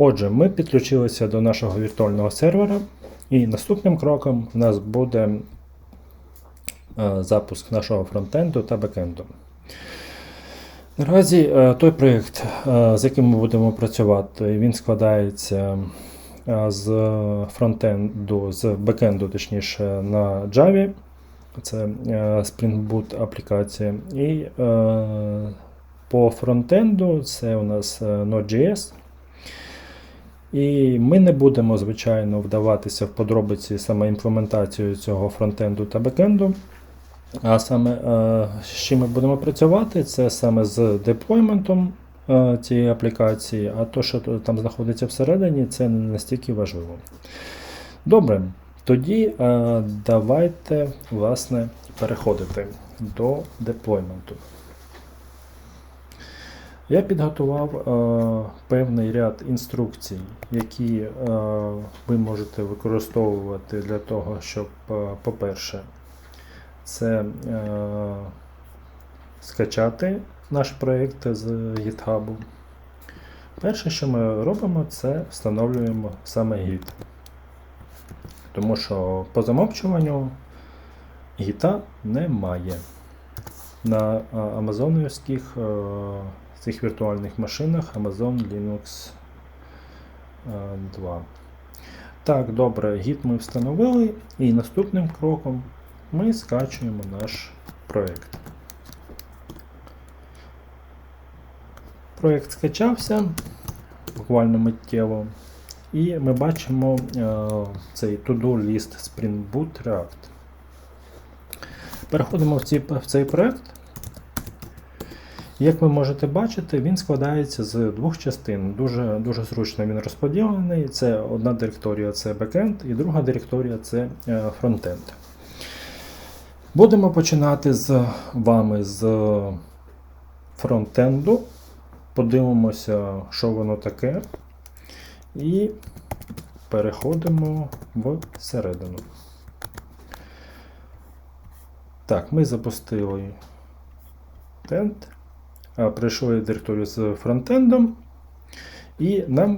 Отже, ми підключилися до нашого віртуального сервера, і наступним кроком у нас буде е, запуск нашого фронтенду та бекенду. Наразі е, той проєкт, е, з яким ми будемо працювати, він складається з фронтенду, з бекенду, точніше, на Java. Це Spring Boot аплікація. І по фронтенду це у нас Node.js. І ми не будемо, звичайно, вдаватися в подробиці саме імплементацію цього фронтенду та бекенду. А саме е, з чим ми будемо працювати, це саме з деплойментом е, цієї аплікації, а то, що там знаходиться всередині, це не настільки важливо. Добре, тоді е, давайте власне, переходити до деплойменту. Я підготував е, певний ряд інструкцій, які е, ви можете використовувати для того, щоб, е, по-перше, це е, скачати наш проєкт з GitHub. Перше, що ми робимо, це встановлюємо саме Git. Тому що по замовчуванню гіта немає. На а, амазонівських е, цих віртуальних машинах Amazon Linux е, 2. Так, добре, гід ми встановили, і наступним кроком ми скачуємо наш проєкт. Проєкт скачався буквально миттєво. І ми бачимо е, цей to-do ліст Spring Boot React. Переходимо в цей проєкт. Як ви можете бачити, він складається з двох частин. Дуже дуже зручно він розподілений. Це одна директорія це backend, і друга директорія це е, фронтенд. Будемо починати з вами з фронтенду. Подивимося, що воно таке. І переходимо в середину. Так, ми запустили тенд, прийшли директорію з фронтендом, і нам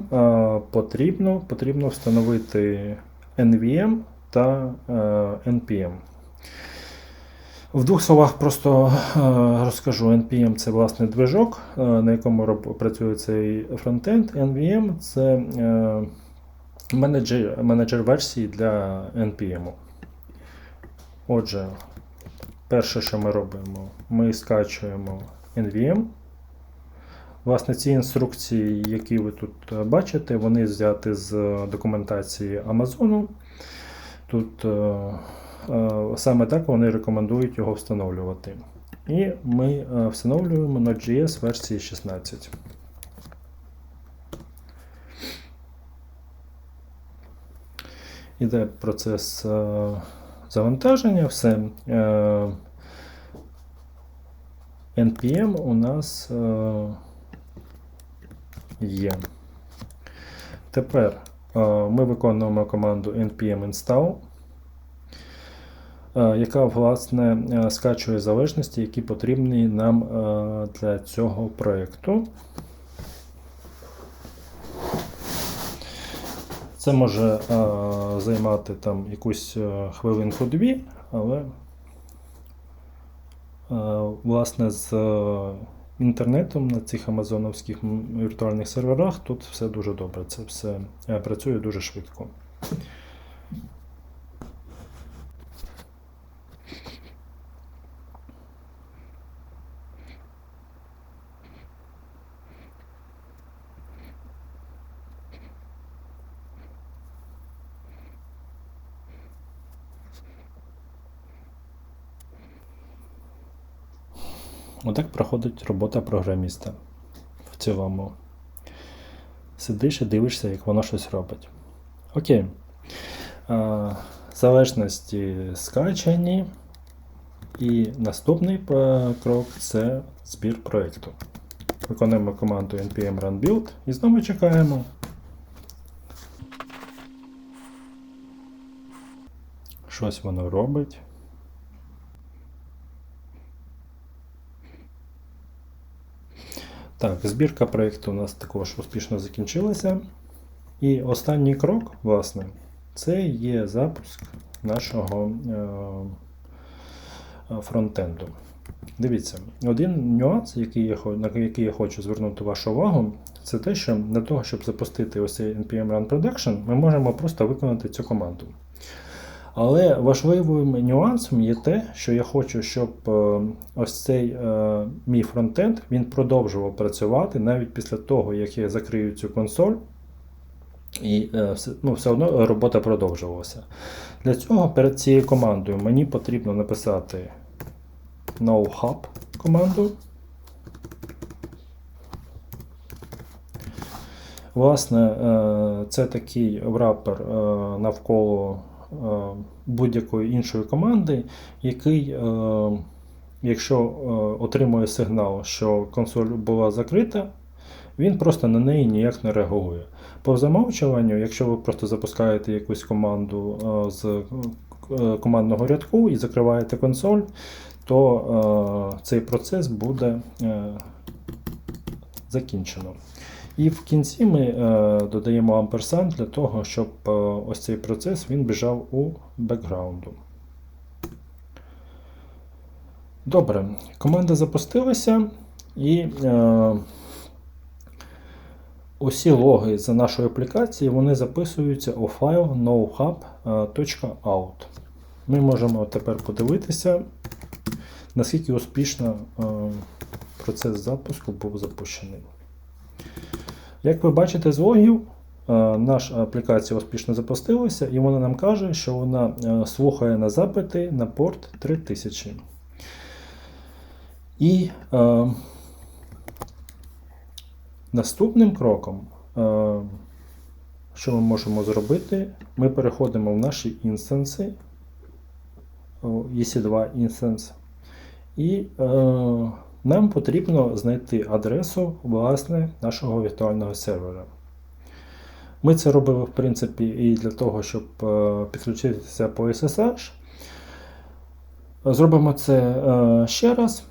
потрібно, потрібно встановити NVM та NPM. В двох словах просто е, розкажу. NPM це власне движок, е, на якому працює цей фронтенд. NVM це е, менеджер, менеджер версії для NPM. Отже, перше, що ми робимо, ми скачуємо NVM. Власне, ці інструкції, які ви тут е, бачите, вони взяті з документації Амазону. Тут е, Е, Саме так вони рекомендують його встановлювати. І ми е, встановлюємо Node.js версії 16. Іде процес е, завантаження, все. NPM у нас е, є. Тепер е, ми виконуємо команду npm install. Е, яка власне скачує залежності, які потрібні нам для цього проєкту. Це може займати там якусь хвилинку-дві, але власне з інтернетом на цих амазоновських віртуальних серверах тут все дуже добре. Це все працює дуже швидко. Отак проходить робота програміста. В цілому. Сидиш і дивишся, як воно щось робить. Окей. А, залежності скачані. І наступний е, крок це збір проєкту. Виконуємо команду npm run build і знову чекаємо. Щось воно робить. Так, збірка проєкту у нас також успішно закінчилася. І останній крок, власне, це є запуск нашого е, фронтенду. Дивіться, один нюанс, який я, на який я хочу звернути вашу увагу, це те, що для того, щоб запустити ось цей npm Run Production, ми можемо просто виконати цю команду. Але важливим нюансом є те, що я хочу, щоб е, ось цей е, мій фронтенд він продовжував працювати навіть після того, як я закрию цю консоль, і е, ну, все одно робота продовжувалася. Для цього перед цією командою мені потрібно написати nohub команду. Власне, це такий врапер навколо будь-якої іншої команди, який, е, якщо е, отримує сигнал, що консоль була закрита, він просто на неї ніяк не реагує. По замовчуванню, якщо ви просто запускаєте якусь команду е, з е, командного рядку і закриваєте консоль, то е, цей процес буде е, закінчено. І в кінці ми е, додаємо амперсанд для того, щоб е, ось цей процес він біжав у бекграунду. Добре, команда запустилася і е, усі логи за нашою аплікацією вони записуються у файл nohub.out. Ми можемо тепер подивитися, наскільки успішно е, процес запуску був запущений. Як ви бачите з логів, е, наша аплікація успішно запустилася, і вона нам каже, що вона е, слухає на запити на порт 3000. І е, наступним кроком, е, що ми можемо зробити, ми переходимо в наші інстанси, EC2 інстанс, і е, нам потрібно знайти адресу власне нашого віртуального сервера. Ми це робили, в принципі, і для того, щоб е, підключитися по SSH. Зробимо це е, ще раз.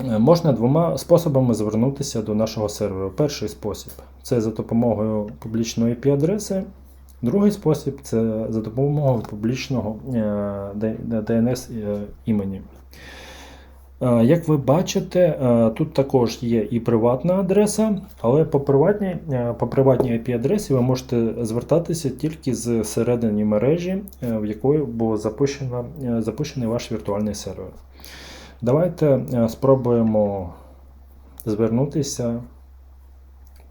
Е, Можна двома способами звернутися до нашого серверу. Перший спосіб це за допомогою публічної IP-адреси. Другий спосіб це за допомогою публічного DNS імені. Е, Як ви бачите, е, тут також є і приватна адреса, але по приватній, е, по приватній IP-адресі ви можете звертатися тільки з середини мережі, в якої був запущений ваш віртуальний сервер. Давайте спробуємо звернутися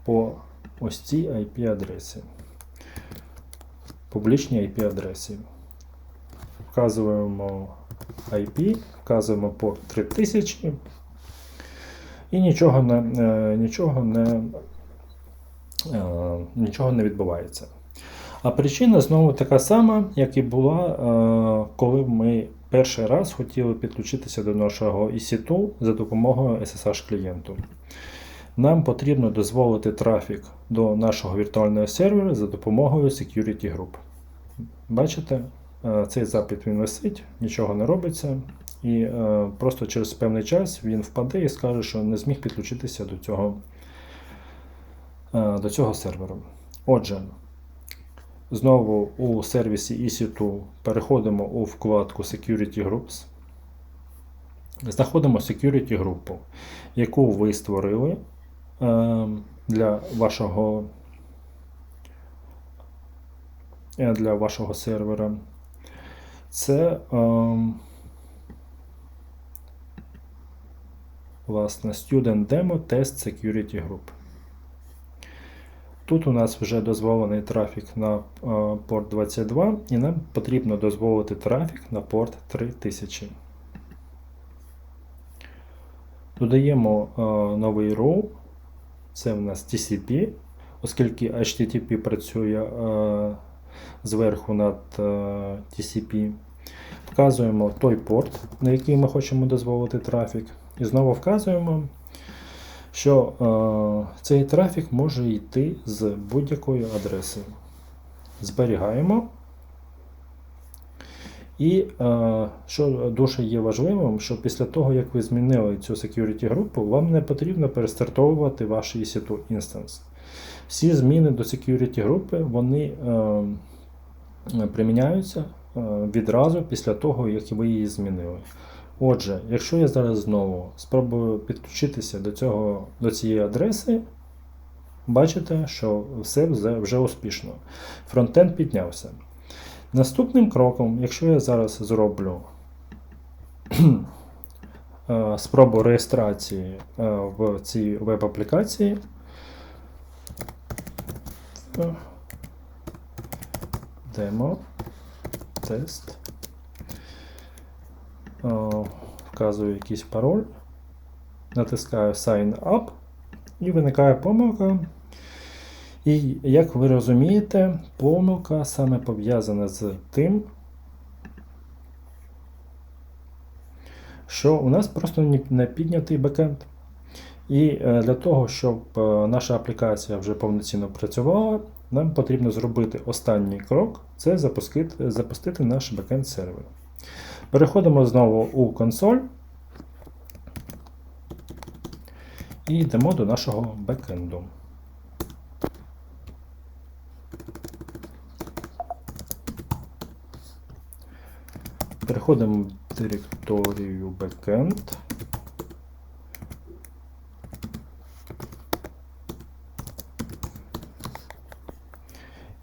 по ось цій IP-адресі. Публічній IP-адресі. Вказуємо IP, вказуємо порт 3000 і нічого не, е, нічого не, е, нічого не відбувається. А причина знову така сама, як і була, е, коли ми перший раз хотіли підключитися до нашого EC2 за допомогою SSH клієнту. Нам потрібно дозволити трафік до нашого віртуального сервера за допомогою Security Group. Бачите, цей запит він висить, нічого не робиться, і е, просто через певний час він впаде і скаже, що не зміг підключитися до цього, е, до цього серверу. Отже, знову у сервісі EC2 переходимо у вкладку Security Groups. Знаходимо security групу, яку ви створили е, для вашого е, для вашого сервера. Це е, власне Student Demo Test Security Group. Тут у нас вже дозволений трафік на е, порт 22, і нам потрібно дозволити трафік на порт 3000. Додаємо е, новий row, це в нас TCP, оскільки HTTP працює е, зверху над е, TCP. Вказуємо той порт, на який ми хочемо дозволити трафік. І знову вказуємо, що е, цей трафік може йти з будь-якої адреси. Зберігаємо. І е, що дуже є важливим, що після того, як ви змінили цю security групу, вам не потрібно перестартовувати ваш EC2 інстанс. Всі зміни до security групи вони е, приміняються відразу після того, як ви її змінили. Отже, якщо я зараз знову спробую підключитися до, цього, до цієї адреси, бачите, що все вже- успішно. Фронтенд піднявся. Наступним кроком, якщо я зараз зроблю е, спробу реєстрації е, в цій веб-аплікації, е, демо, тест, е, вказую якийсь пароль, натискаю Sign Up і виникає помилка. І як ви розумієте, помилка саме пов'язана з тим, що у нас просто не піднятий бекенд. І е, для того, щоб е, наша аплікація вже повноцінно працювала, нам потрібно зробити останній крок це запустити, запустити наш бекенд сервер. Переходимо знову у консоль і йдемо до нашого бекенду. Переходимо в директорію backend.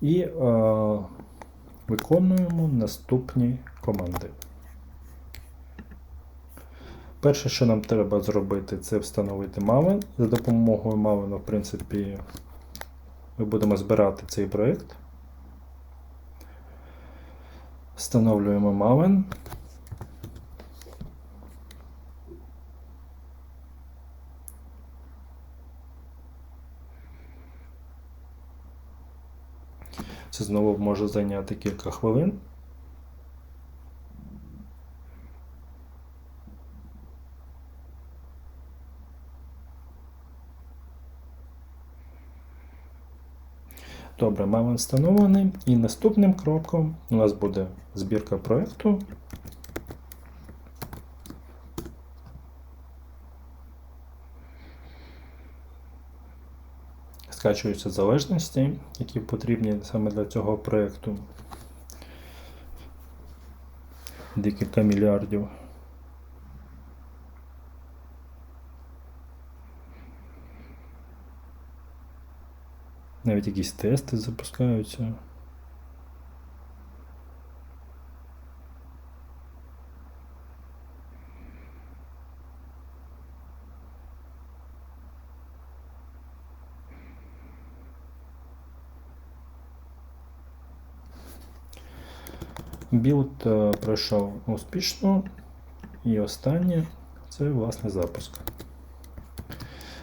І е, виконуємо наступні команди. Перше, що нам треба зробити, це встановити Maven. За допомогою Maven, в принципі, ми будемо збирати цей проєкт. Встановлюємо Maven. Це знову може зайняти кілька хвилин. Добре, маємо встановлений. І наступним кроком у нас буде збірка проєкту. Скачуються залежності, які потрібні саме для цього проєкту. Декілька мільярдів. Навіть якісь тести запускаються. Білд е, пройшов успішно. І останнє це власне запуск.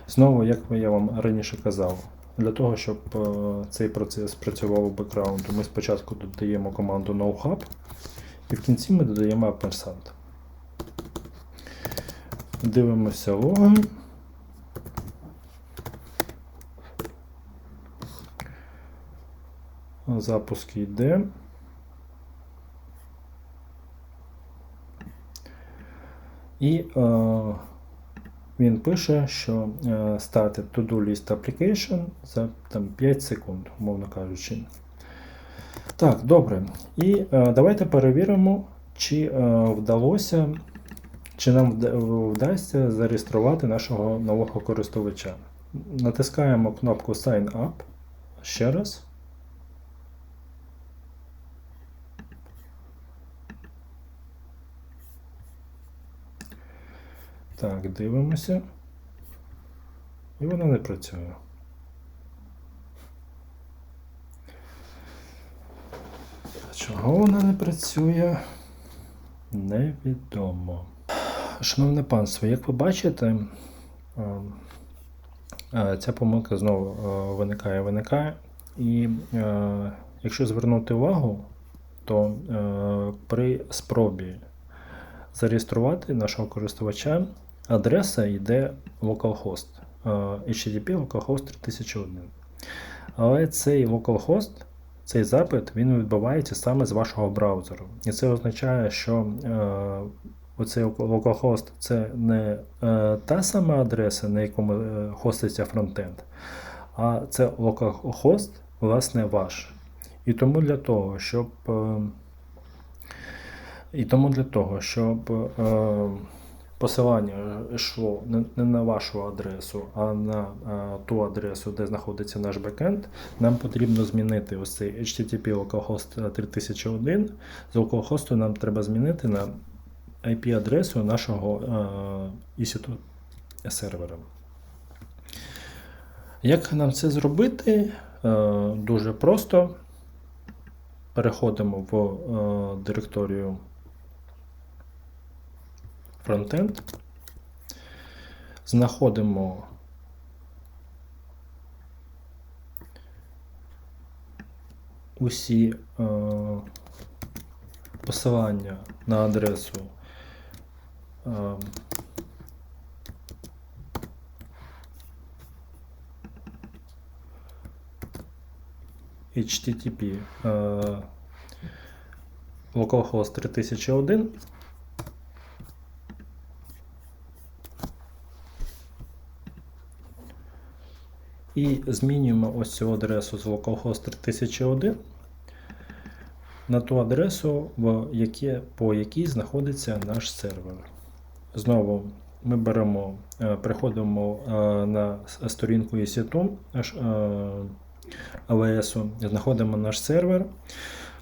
Знову, як я вам раніше казав, для того, щоб е, цей процес працював у бекграунду, ми спочатку додаємо команду NoHub і в кінці ми додаємо Ampersand. Дивимося логи. Запуск йде. І е, він пише, що е, started to-do list application за там, 5 секунд, умовно кажучи. Так, добре. І е, давайте перевіримо, чи е, вдалося, чи нам вдасться зареєструвати нашого нового користувача. Натискаємо кнопку Sign Up ще раз. Так, дивимося. І вона не працює. Чого вона не працює? Невідомо. Шановне панство, як ви бачите, ця помилка знову виникає, виникає. І якщо звернути увагу, то при спробі зареєструвати нашого користувача, адреса йде localhost, HTTP localhost 3001. Але цей localhost, цей запит, він відбувається саме з вашого браузеру. І це означає, що е, оцей localhost це не е, та сама адреса, на якому е, хоститься фронтенд, а це localhost, власне, ваш. І тому для того, щоб і тому для того, щоб посилання йшло не, на вашу адресу, а на е, ту адресу, де знаходиться наш бекенд, нам потрібно змінити ось цей HTTP localhost 3001. З localhost нам треба змінити на IP-адресу нашого е, EC2 сервера. Як нам це зробити? Е, Дуже просто. Переходимо в е, директорію Frontend, знаходимо усі е, посилання на адресу е, HTTP localhost 3001 і змінюємо ось цю адресу з localhost 3001 на ту адресу, в яке, по якій знаходиться наш сервер. Знову ми беремо, е, приходимо е, на сторінку EC2 е, AWS, знаходимо наш сервер,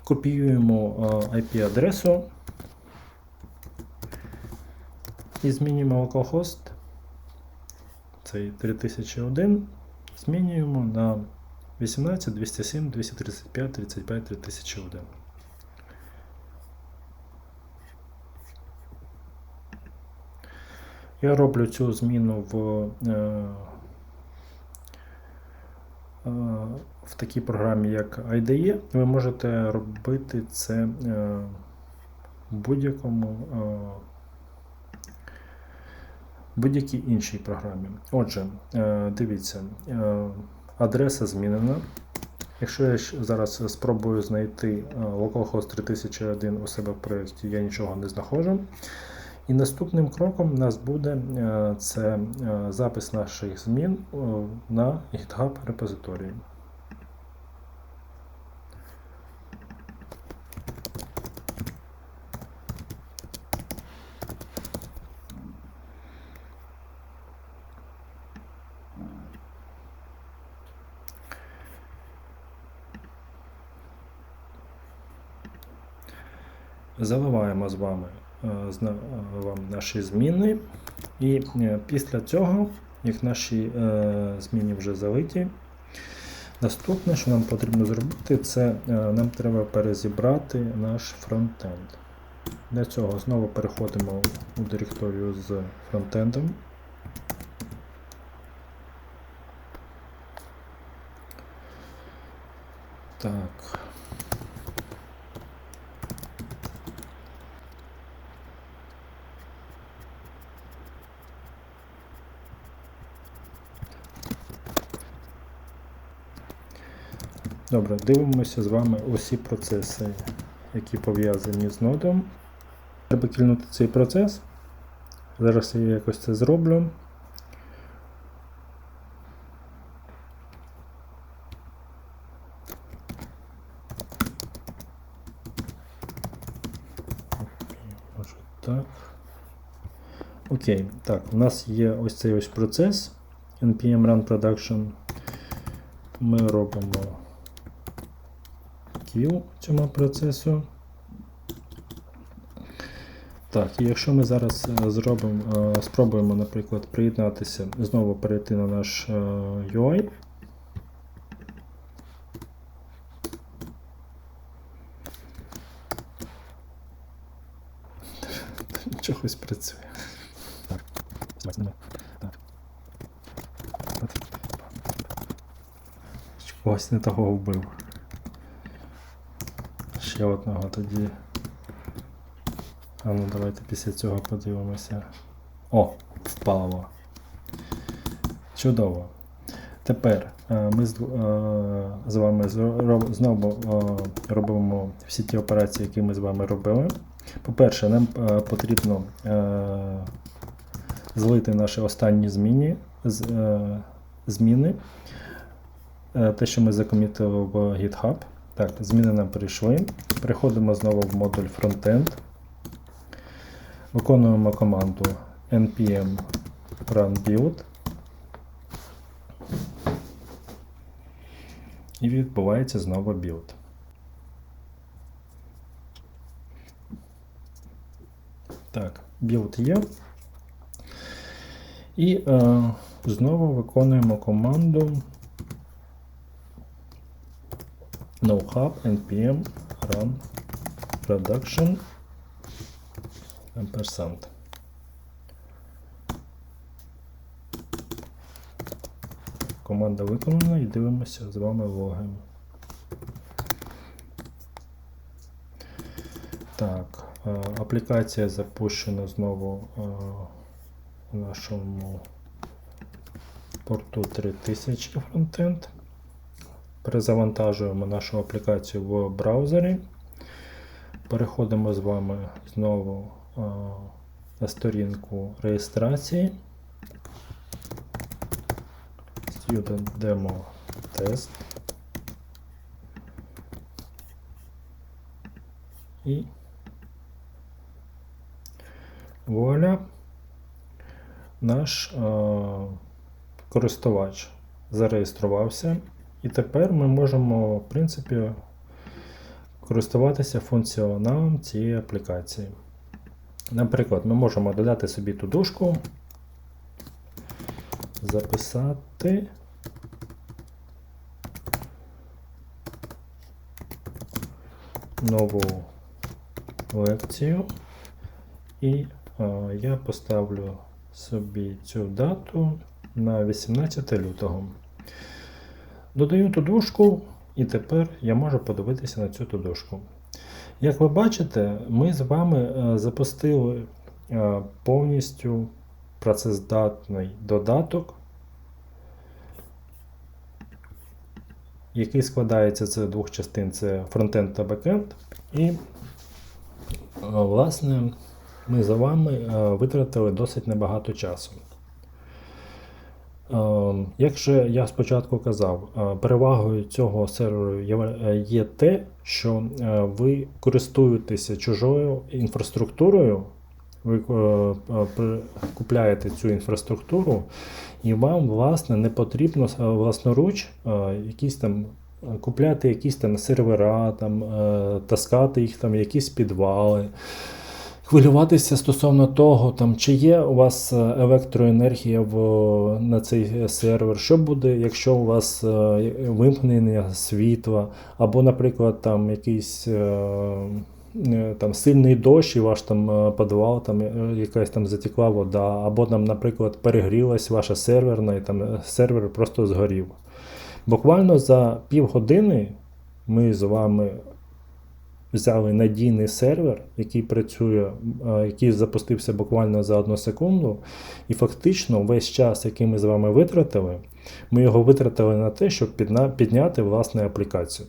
копіюємо IP-адресу і змінюємо localhost. Цей 3001 змінюємо на 18, 207, 235, 35, 3001. Я роблю цю зміну в, е, е, в такій програмі, як IDE. Ви можете робити це е, в будь-якому будь-якій іншій програмі. Отже, е, дивіться, е, адреса змінена. Якщо я зараз спробую знайти е, localhost 3001 у себе в проєкті, я нічого не знаходжу. І наступним кроком у нас буде це запис наших змін на GitHub репозиторії. Заливаємо з вами е, е, вам наші зміни. І е, після цього, як наші зміни вже залиті, наступне, що нам потрібно зробити, це нам треба перезібрати наш фронтенд. Для цього знову переходимо у директорію з фронтендом. Так. Добре, дивимося з вами усі процеси, які пов'язані з нодом. Треба кільнути цей процес. Зараз я якось це зроблю. Може так. Окей, так, у нас є ось цей ось процес npm run production. Ми робимо kill цьому процесу. Так, і якщо ми зараз е, зробимо, е, спробуємо, наприклад, приєднатися, знову перейти на наш е, UI. Чогось працює. Так. Так. Когось не того вбив. Ще одного тоді. А ну давайте після цього подивимося. О, впало. Чудово. Тепер е, ми з, е, вами знову е, робимо всі ті операції, які ми з вами робили. По-перше, нам потрібно злити наші останні зміни, зміни. те, що ми закомітили в GitHub. Так, зміни нам прийшли. Переходимо знову в модуль Frontend. Виконуємо команду npm run build. І відбувається знову білд. Так, білд є. І е, знову виконуємо команду nohub npm run production ampersand. Команда виконана і дивимося з вами логи. Так, е, аплікація запущена знову е, в нашому порту 3000 фронтенд. Перезавантажуємо нашу аплікацію в браузері. Переходимо з вами знову на сторінку реєстрації. Student Demo Test. І вуаля, наш е, користувач зареєструвався, і тепер ми можемо, в принципі, користуватися функціоналом цієї аплікації. Наприклад, ми можемо додати собі ту тудушку, записати. Нову лекцію, і е, я поставлю собі цю дату на 18 лютого. Додаю тудушку, і тепер я можу подивитися на цю тудушку. Як ви бачите, ми з вами е, запустили е, повністю працездатний додаток, який складається з двох частин: це фронтенд та бекенд. І, е, власне, ми за вами витратили досить небагато часу. Е, Як же я спочатку казав, е, перевагою цього серверу є- е, те, що е, ви користуєтеся чужою інфраструктурою, ви купляєте цю інфраструктуру, і вам, власне, не потрібно власноруч якісь там. Купляти якісь там сервера, там, таскати їх там, якісь підвали, хвилюватися стосовно того, там, чи є у вас е, електроенергія в, на цей сервер, що буде, якщо у вас е, вимкнення світла, або, наприклад, там якийсь е, е, там, сильний дощ, і ваш там е, підвал, там е, якась там затекла вода, або там, наприклад, перегрілась ваша серверна, і там е, сервер просто згорів. Буквально за півгодини ми з вами взяли надійний сервер, який працює, який запустився буквально за одну секунду, і фактично весь час, який ми з вами витратили, ми його витратили на те, щоб підняти власне аплікацію.